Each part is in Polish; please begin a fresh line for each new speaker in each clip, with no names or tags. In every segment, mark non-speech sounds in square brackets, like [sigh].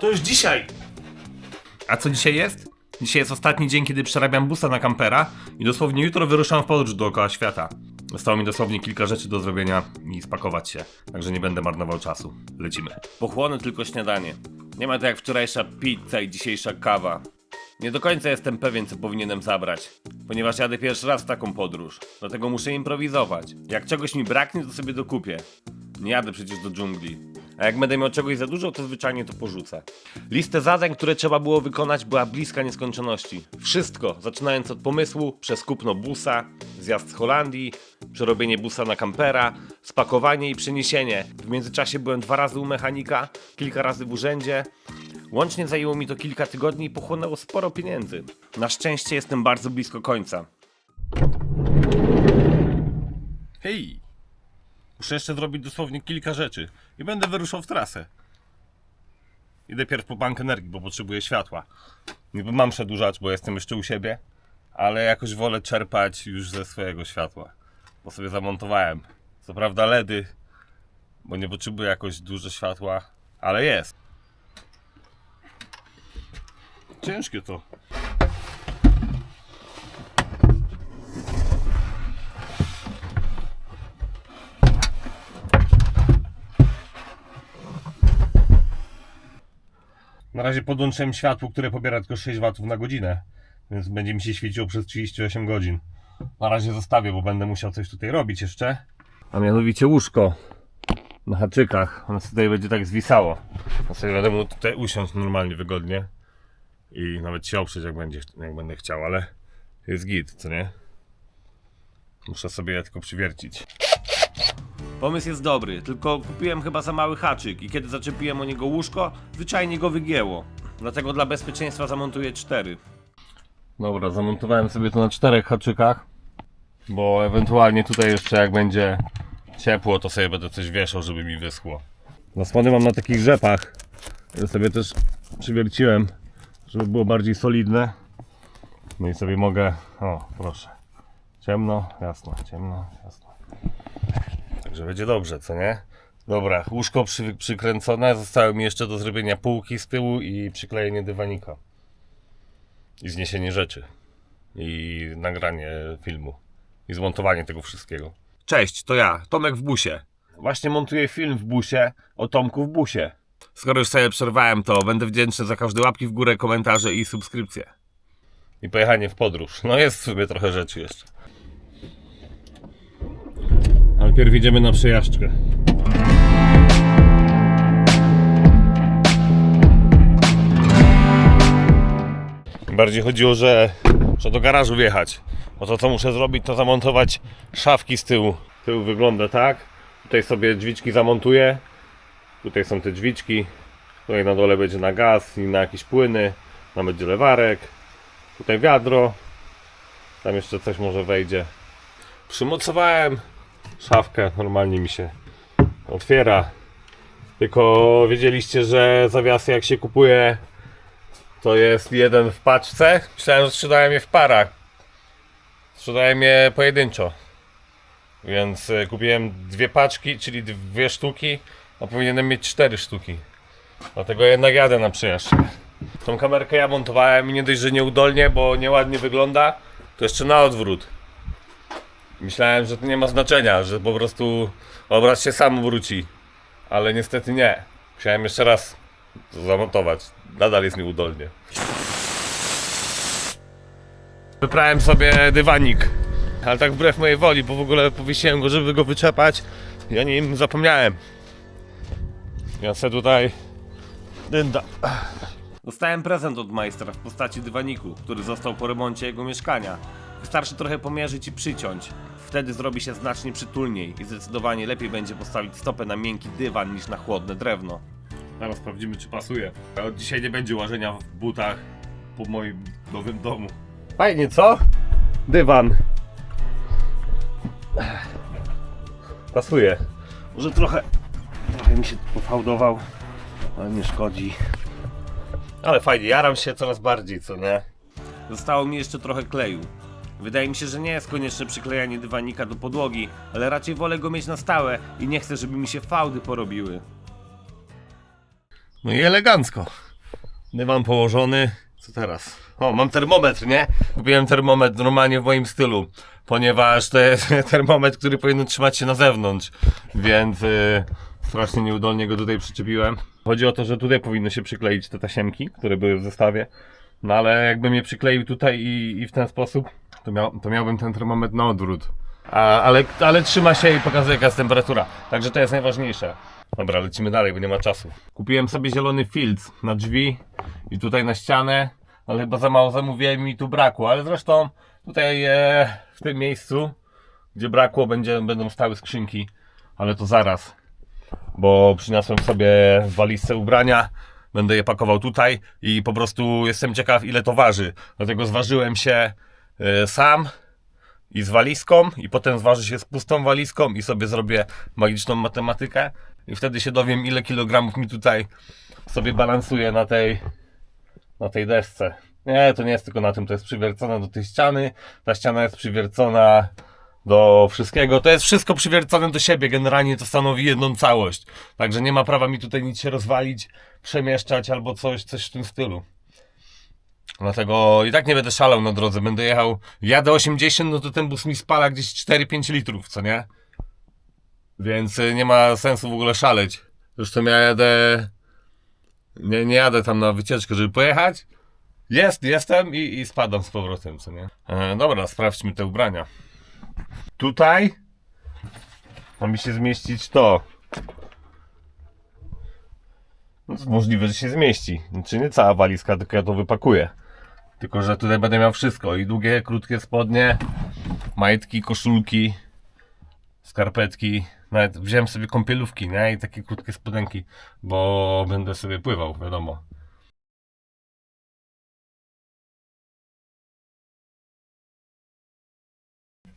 To już dzisiaj! A co dzisiaj jest? Dzisiaj jest ostatni dzień, kiedy przerabiam busa na kampera i dosłownie jutro wyruszam w podróż dookoła świata. Zostało mi dosłownie kilka rzeczy do zrobienia i spakować się, także nie będę marnował czasu. Lecimy. Pochłonę tylko śniadanie. Nie ma to jak wczorajsza pizza i dzisiejsza kawa. Nie do końca jestem pewien, co powinienem zabrać, ponieważ jadę pierwszy raz w taką podróż. Dlatego muszę improwizować. Jak czegoś mi braknie, to sobie dokupię. Nie jadę przecież do dżungli. A jak będę miał czegoś za dużo, to zwyczajnie to porzucę. Listę zadań, które trzeba było wykonać, była bliska nieskończoności. Wszystko, zaczynając od pomysłu, przez kupno busa, zjazd z Holandii, przerobienie busa na kampera, spakowanie i przeniesienie. W międzyczasie byłem dwa razy u mechanika, kilka razy w urzędzie. Łącznie zajęło mi to kilka tygodni i pochłonęło sporo pieniędzy. Na szczęście jestem bardzo blisko końca. Hej! Muszę jeszcze zrobić dosłownie kilka rzeczy i będę wyruszał w trasę. Idę pierw po bank energii, bo potrzebuję światła. Niby mam przedłużacz, bo jestem jeszcze u siebie, ale jakoś wolę czerpać już ze swojego światła. Bo sobie zamontowałem. Co prawda LEDy, bo nie potrzebuję jakoś dużo światła, ale jest. Ciężkie to. Na razie podłączyłem światło, które pobiera tylko 6 W na godzinę, więc będzie mi się świeciło przez 38 godzin. Na razie zostawię, bo będę musiał coś tutaj robić jeszcze. A mianowicie łóżko na haczykach. Ono tutaj będzie tak zwisało. Ja sobie będę mógł tutaj usiąść normalnie, wygodnie i nawet się oprzeć, jak, będzie, jak będę chciał, ale jest git, co nie? Muszę sobie je tylko przywiercić. Pomysł jest dobry, tylko kupiłem chyba za mały haczyk i kiedy zaczepiłem o niego łóżko, zwyczajnie go wygięło. Dlatego dla bezpieczeństwa zamontuję cztery. Dobra, zamontowałem sobie to na czterech haczykach, bo ewentualnie tutaj jeszcze jak będzie ciepło, to sobie będę coś wieszał, żeby mi wyschło. Zasłony mam na takich rzepach, sobie też przywierciłem, żeby było bardziej solidne. No i sobie mogę, o proszę, ciemno, jasno, ciemno, jasno. Także będzie dobrze, co nie? Dobra, łóżko przy, przykręcone, zostały mi jeszcze do zrobienia półki z tyłu i przyklejenie dywanika. I zniesienie rzeczy. I nagranie filmu. I zmontowanie tego wszystkiego. Cześć, to ja, Tomek w busie. Właśnie montuję film w busie o Tomku w busie. Skoro już sobie przerwałem, to będę wdzięczny za każde łapki w górę, komentarze i subskrypcje. I pojechanie w podróż. No jest w sobie trochę rzeczy jeszcze. Ale pierw idziemy na przejażdżkę. Bardziej chodziło, że muszę do garażu wjechać. Bo to co muszę zrobić, to zamontować szafki z tyłu. Tył wygląda tak. Tutaj sobie drzwiczki zamontuję. Tutaj są te drzwiczki. Tutaj na dole będzie na gaz i na jakieś płyny. Tam będzie lewarek. Tutaj wiadro. Tam jeszcze coś może wejdzie. Przymocowałem szafkę, normalnie mi się otwiera. Tylko wiedzieliście, że zawiasy jak się kupuje, to jest jeden w paczce. Myślałem, że sprzedają je w parach. Sprzedają je pojedynczo. Więc y, kupiłem dwie paczki, czyli dwie sztuki, a powinienem mieć cztery sztuki. Dlatego jednak jadę na przejażdżkę. Tą kamerkę ja montowałem i nie dość, że nieudolnie, bo nieładnie wygląda, to jeszcze na odwrót. Myślałem, że to nie ma znaczenia, że po prostu obraz się sam wróci. Ale niestety nie. Musiałem jeszcze raz to zamontować. Nadal jest nieudolnie. Wyprałem sobie dywanik. Ale tak wbrew mojej woli, bo w ogóle powiesiłem go, żeby go wyczepać. I o nim zapomniałem. Ja se tutaj... Dynda. Dostałem prezent od majstra w postaci dywaniku, który został po remoncie jego mieszkania. Wystarczy trochę pomierzyć i przyciąć. Wtedy zrobi się znacznie przytulniej i zdecydowanie lepiej będzie postawić stopę na miękki dywan niż na chłodne drewno. Zaraz sprawdzimy czy pasuje. Od dzisiaj nie będzie łażenia w butach po moim nowym domu. Fajnie, co? Dywan. Pasuje. Może trochę, trochę mi się pofałdował, ale nie szkodzi. Ale fajnie, jaram się coraz bardziej, co nie? Zostało mi jeszcze trochę kleju. Wydaje mi się, że nie jest konieczne przyklejanie dywanika do podłogi, ale raczej wolę go mieć na stałe i nie chcę, żeby mi się fałdy porobiły. No i elegancko. Dywan położony. Co teraz? O, mam termometr, nie? Kupiłem termometr normalnie w moim stylu, ponieważ to jest [laughs] termometr, który powinien trzymać się na zewnątrz, więc y, strasznie nieudolnie go tutaj przyczepiłem. Chodzi o to, że tutaj powinny się przykleić te tasiemki, które były w zestawie. No ale jakbym je przykleił tutaj i, i w ten sposób, to, miał, to miałbym ten termometr na odwrót. A, ale, ale trzyma się i pokazuje jaka jest temperatura. Także to jest najważniejsze. Dobra, lecimy dalej, bo nie ma czasu. Kupiłem sobie zielony filc na drzwi i tutaj na ścianę, ale chyba za mało zamówiłem i tu brakło. Ale zresztą tutaj e, w tym miejscu, gdzie brakło, będzie, będą stały skrzynki, ale to zaraz. Bo przyniosłem sobie w walizce ubrania, będę je pakował tutaj i po prostu jestem ciekaw ile to waży. Dlatego zważyłem się sam i z walizką i potem zważy się z pustą walizką i sobie zrobię magiczną matematykę i wtedy się dowiem ile kilogramów mi tutaj sobie balansuje na tej na tej desce. Nie, to nie jest tylko na tym, to jest przywiercone do tej ściany, ta ściana jest przywiercona do wszystkiego, to jest wszystko przywiercone do siebie, generalnie to stanowi jedną całość. Także nie ma prawa mi tutaj nic się rozwalić, przemieszczać albo coś, coś w tym stylu. Dlatego i tak nie będę szalał na drodze. Będę jechał, jadę 80, no to ten bus mi spala gdzieś 4-5 litrów, co nie? Więc y, nie ma sensu w ogóle szaleć. Zresztą ja jadę, nie, nie jadę tam na wycieczkę, żeby pojechać. Jest, jestem i, i spadam z powrotem, co nie? E, dobra, sprawdźmy te ubrania. Tutaj ma mi się zmieścić to. No, możliwe, że się zmieści. Znaczy nie cała walizka, tylko ja to wypakuję. Tylko, że tutaj będę miał wszystko. I długie, krótkie spodnie, majtki, koszulki, skarpetki. Nawet wziąłem sobie kąpielówki, nie? I takie krótkie spodenki, bo będę sobie pływał, wiadomo.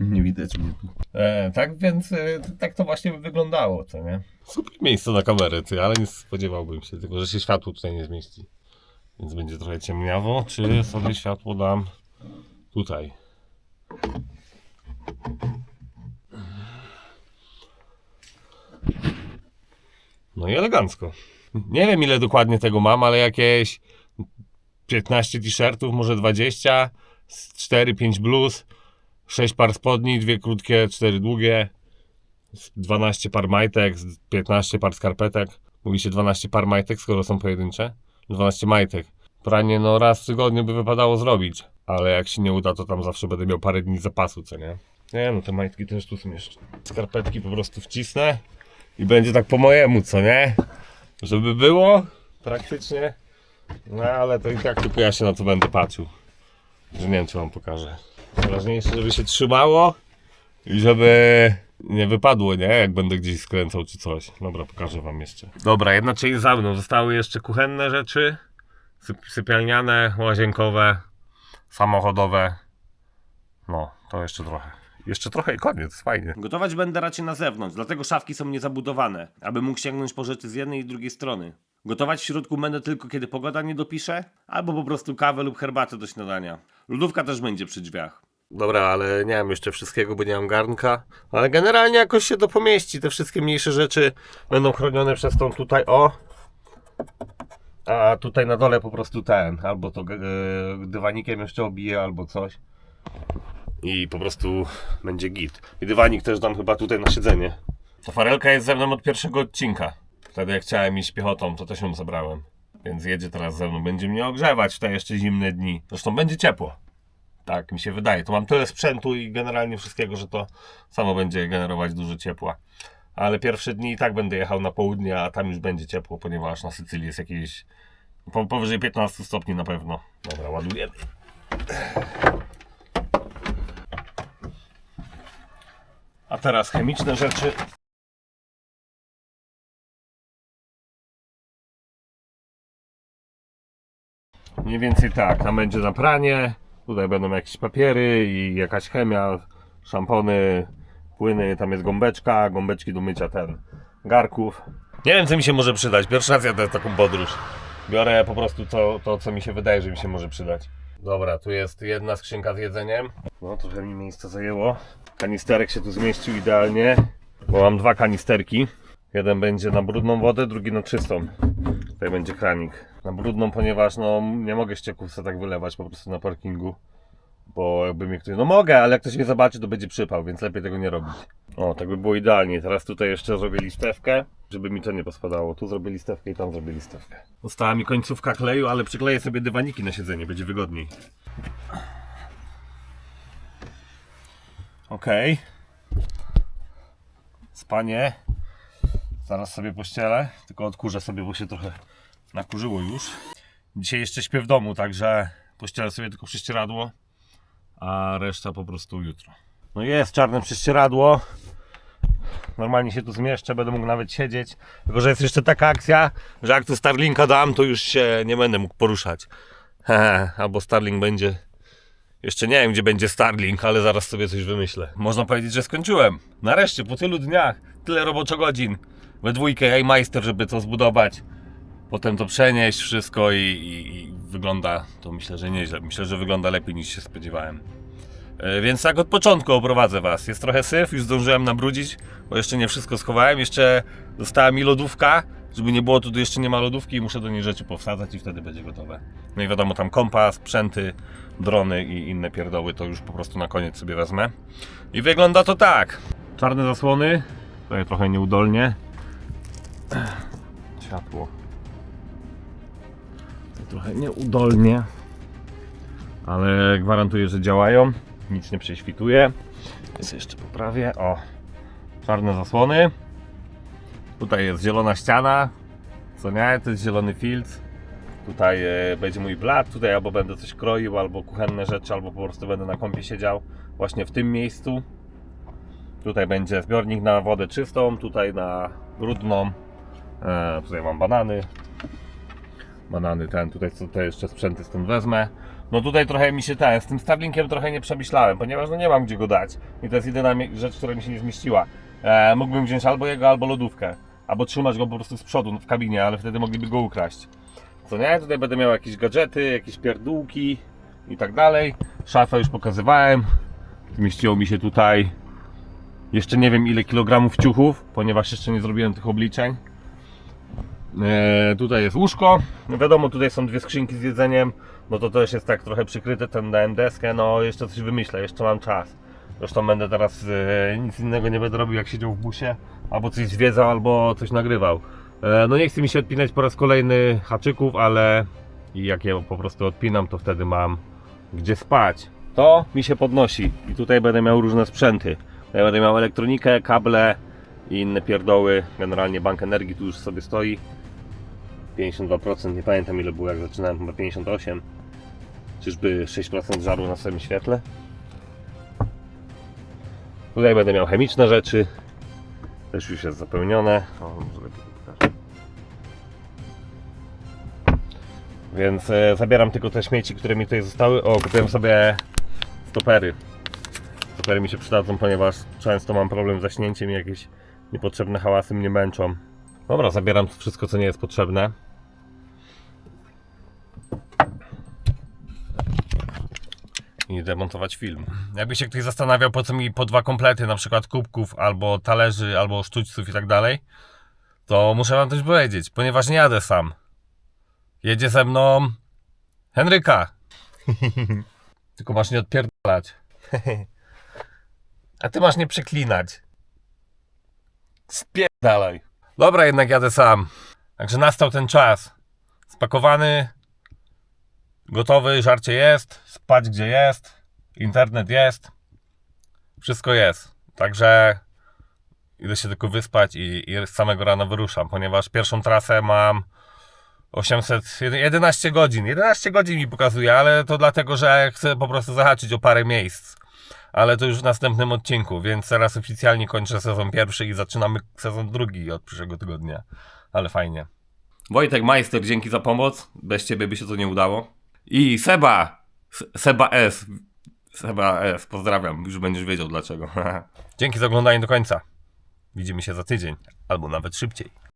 Nie widać mnie tu.
E, tak więc e, tak to właśnie by wyglądało, co nie? Super miejsce na kamerę, ty, ale nie spodziewałbym się, tylko że się światło tutaj nie zmieści. Więc będzie trochę ciemniawo. Czy [clears throat] sobie światło dam tutaj? No i elegancko. Nie wiem ile dokładnie tego mam, ale jakieś 15 t-shirtów, może 20, 4-5 bluz, 6 par spodni, dwie krótkie, 4 długie, 12 par majtek, 15 par skarpetek. Mówi się 12 par majtek, skoro są pojedyncze. 12 majtek. Pranie no raz w tygodniu by wypadało zrobić, ale jak się nie uda, to tam zawsze będę miał parę dni zapasu, co nie? Nie no, te majtki też tu są jeszcze. Skarpetki po prostu wcisnę i będzie tak po mojemu, co nie? Żeby było praktycznie. No ale to i tak tylko ja się na to będę patrzył. Że nie wiem, czy wam pokażę. Najważniejsze, żeby się trzymało i żeby nie wypadło, nie? Jak będę gdzieś skręcał czy coś. Dobra, pokażę wam jeszcze. Dobra, jedna część za mną. Zostały jeszcze kuchenne rzeczy, syp- sypialniane, łazienkowe, samochodowe. No, to jeszcze trochę. Jeszcze trochę i koniec, fajnie.
Gotować będę raczej na zewnątrz, dlatego szafki są niezabudowane, aby mógł sięgnąć po rzeczy z jednej i drugiej strony. Gotować w środku będę tylko kiedy pogoda nie dopisze, albo po prostu kawę lub herbatę do śniadania. Lodówka też będzie przy drzwiach.
Dobra, ale nie mam jeszcze wszystkiego, bo nie mam garnka. Ale generalnie jakoś się to pomieści. Te wszystkie mniejsze rzeczy będą chronione przez tą tutaj, o. A tutaj na dole po prostu ten, albo to e, dywanikiem jeszcze obiję, albo coś. I po prostu będzie git. I dywanik też dam chyba tutaj na siedzenie. Ta farelka jest ze mną od pierwszego odcinka. Wtedy jak chciałem iść piechotą, to też ją zabrałem. Więc jedzie teraz ze mną. Będzie mnie ogrzewać w te jeszcze zimne dni. Zresztą będzie ciepło. Tak mi się wydaje. To mam tyle sprzętu i generalnie wszystkiego, że to samo będzie generować dużo ciepła. Ale pierwsze dni i tak będę jechał na południe, a tam już będzie ciepło, ponieważ na Sycylii jest jakieś po, powyżej 15 stopni na pewno. Dobra, ładujemy. A teraz chemiczne rzeczy. Mniej więcej tak, tam będzie na pranie, tutaj będą jakieś papiery i jakaś chemia, szampony, płyny, tam jest gąbeczka, gąbeczki do mycia ten, garków. Nie wiem co mi się może przydać, pierwszy raz jadę taką podróż. Biorę po prostu to, to co mi się wydaje, że mi się może przydać. Dobra, tu jest jedna skrzynka z jedzeniem. No, trochę mi miejsca zajęło. Kanisterek się tu zmieścił idealnie, bo mam dwa kanisterki. Jeden będzie na brudną wodę, drugi na czystą. Tutaj będzie kranik. Na brudną, ponieważ no nie mogę ścieków sobie tak wylewać po prostu na parkingu. Bo jakby mi ktoś. No mogę, ale jak ktoś mnie zobaczy, to będzie przypał, więc lepiej tego nie robić. O, tak by było idealnie. Teraz tutaj jeszcze zrobię listewkę, żeby mi to nie pospadało. Tu zrobię listewkę i tam zrobię listewkę. Została mi końcówka kleju, ale przykleję sobie dywaniki na siedzenie, będzie wygodniej. Okej. Spanie. Zaraz sobie pościelę, tylko odkurzę sobie, bo się trochę nakurzyło już. Dzisiaj jeszcze śpię w domu, także pościelę sobie tylko prześcieradło, a reszta po prostu jutro. No jest czarne prześcieradło. Normalnie się tu zmieszczę, będę mógł nawet siedzieć. Tylko, że jest jeszcze taka akcja, że jak tu Starlinka dam, to już się nie będę mógł poruszać. [laughs] Hehe, albo Starlink będzie jeszcze nie wiem, gdzie będzie Starlink, ale zaraz sobie coś wymyślę. Można powiedzieć, że skończyłem. Nareszcie, po tylu dniach, tyle roboczo-godzin. We dwójkę, hej majster, żeby to zbudować. Potem to przenieść, wszystko i, i, i wygląda to myślę, że nieźle. Myślę, że wygląda lepiej niż się spodziewałem. E, Więc tak od początku oprowadzę Was. Jest trochę syf, już zdążyłem nabrudzić, bo jeszcze nie wszystko schowałem. Jeszcze została mi lodówka, żeby nie było tu jeszcze nie ma lodówki i muszę do niej rzeczy powsadzać i wtedy będzie gotowe. No i wiadomo, tam kompas, sprzęty, drony i inne pierdoły to już po prostu na koniec sobie wezmę. I wygląda to tak. Czarne zasłony, tutaj trochę nieudolnie. Światło. Tutaj trochę nieudolnie. Ale gwarantuję, że działają. Nic nie prześwituje. Więc jeszcze poprawię. O, czarne zasłony. Tutaj jest zielona ściana. Co nie? To jest zielony filtr. Tutaj e, będzie mój blat. Tutaj albo będę coś kroił, albo kuchenne rzeczy, albo po prostu będę na kąpie siedział. Właśnie w tym miejscu. Tutaj będzie zbiornik na wodę czystą, tutaj na brudną. E, tutaj mam banany. Banany ten, tutaj te jeszcze sprzęty stąd wezmę. No tutaj trochę mi się ten, z tym Starlinkiem trochę nie przemyślałem, ponieważ no nie mam gdzie go dać. I to jest jedyna rzecz, która mi się nie zmieściła. E, mógłbym wziąć albo jego, albo lodówkę. Albo trzymać go po prostu z przodu w kabinie, ale wtedy mogliby go ukraść. Co nie? Tutaj będę miał jakieś gadżety, jakieś pierdółki i tak dalej. Szafę już pokazywałem. Zmieściło mi się tutaj jeszcze nie wiem ile kilogramów ciuchów, ponieważ jeszcze nie zrobiłem tych obliczeń. E, tutaj jest łóżko. Wiadomo, tutaj są dwie skrzynki z jedzeniem. No to też jest tak trochę przykryte, ten dałem deskę. No jeszcze coś wymyślę, jeszcze mam czas. Zresztą będę teraz e, nic innego nie będę robił jak siedział w busie, albo coś zwiedzał, albo coś nagrywał. E, no nie chce mi się odpinać po raz kolejny haczyków, ale jak je po prostu odpinam, to wtedy mam gdzie spać. To mi się podnosi i tutaj będę miał różne sprzęty. Ja będę miał elektronikę, kable i inne pierdoły. Generalnie bank energii tu już sobie stoi. 52%, nie pamiętam ile było jak zaczynałem, chyba 58. Czyżby 6% żaru na samym świetle? Tutaj będę miał chemiczne rzeczy. Też już jest zapełnione. O, może lepiej pokażę. Więc e, zabieram tylko te śmieci, które mi tutaj zostały. O, kupiłem sobie stopery. Stopery mi się przydadzą, ponieważ często mam problem z zaśnięciem i jakieś niepotrzebne hałasy mnie męczą. Dobra, zabieram wszystko, co nie jest potrzebne. I idę montować film. Jakby się ktoś zastanawiał, po co mi po dwa komplety, na przykład kubków, albo talerzy, albo sztućców i tak dalej, to muszę wam coś powiedzieć, ponieważ nie jadę sam. Jedzie ze mną Henryka. [laughs] Tylko masz nie odpierdalać. A ty masz nie przeklinać. Spierdalaj. Dobra, jednak jadę sam. Także nastał ten czas. Spakowany, gotowy, żarcie jest, spać gdzie jest, internet jest, wszystko jest. Także idę się tylko wyspać i, i z samego rana wyruszam, ponieważ pierwszą trasę mam 800, 11 godzin. 11 godzin mi pokazuje, ale to dlatego, że chcę po prostu zahaczyć o parę miejsc. Ale to już w następnym odcinku, więc teraz oficjalnie kończę sezon pierwszy i zaczynamy sezon drugi od przyszłego tygodnia. Ale fajnie. Wojtek Majster, dzięki za pomoc. Bez ciebie by się to nie udało. I Seba! Seba S. Seba S. Pozdrawiam, już będziesz wiedział dlaczego. [laughs] dzięki za oglądanie do końca. Widzimy się za tydzień, albo nawet szybciej.